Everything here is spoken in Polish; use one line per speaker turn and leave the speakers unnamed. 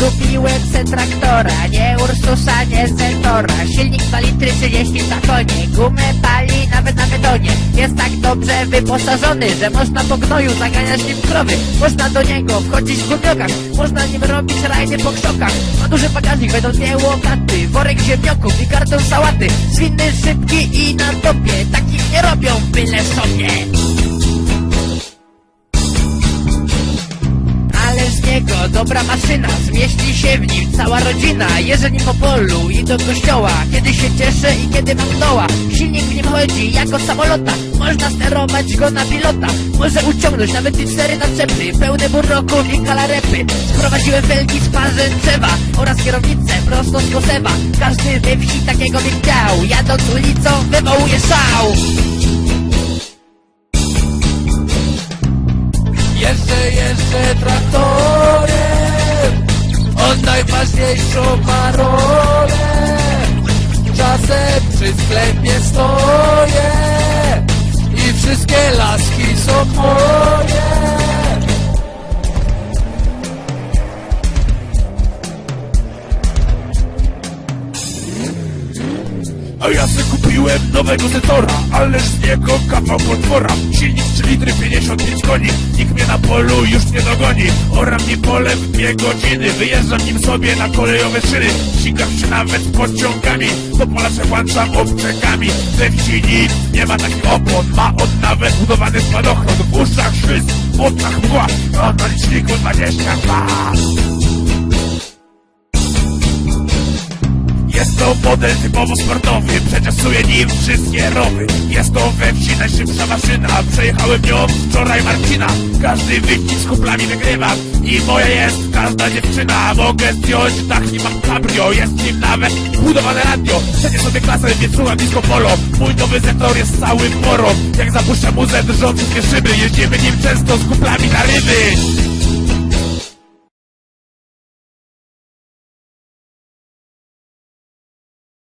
Kupiłem se traktora, nie Ursusa, nie Zentora. Silnik 2 litry 30 na konie Gumę pali nawet na betonie. Jest tak dobrze wyposażony, że można po gnoju zaganiać nim krowy. Można do niego wchodzić w gumiokach Można nim robić rajdy po krzokach. Ma duży bagażnik, będą dwie Worek ziemniaków i karton sałaty. Zwinny, szybki i na topie Takich nie robią byle sobie dobra maszyna, zmieści się w nim cała rodzina. Jeżdżę nim po polu i do kościoła. Kiedy się cieszę i kiedy mam doła Silnik w nim chodzi jak od samolota. Można sterować go na pilota. Może uciągnąć nawet i cztery naczepy Pełne burroków i kalarepy. Sprowadziłem felgi z Parzęczewa Oraz kierownicę prosto z Kosewa. Każdy we wsi takiego by chciał. Jadąc ulicą wywołuje szał.
Jeżdżę traktorem On najważniejszą ma rolę Czasem przy sklepie stoję I wszystkie laski są moje.
A ja se kupiłem nowego Zetora, ależ z niego kawał potwora. Silnik 3 litry 55 koni, nikt mnie na polu już nie dogoni. Oram mi pole w dwie godziny, wyjeżdżam nim sobie na kolejowe szyny. Ścigam się nawet pociągami, do pola przełączam obczekami We wsi nikt nie ma takich opon, ma on nawet budowany spadochron. W uszach szyst, w oczach mgła, a na liczniku 22 model typowo sportowy, przeczasuje nim wszystkie rowy. Jest to we wsi najszybsza maszyna, przejechałem nią wczoraj Marcina. Każdy wyścig z kuplami wygrywa i moja jest każda dziewczyna. Mogę zdjąć dach i mam cabrio, jest nim nawet budowane radio. Cenię sobie klasę, więc słucham disco polo. Mój nowy Zetor jest cały porą Jak zapuszczam muzę, drżą wszystkie szyby Jeździmy nim często z kuplami na ryby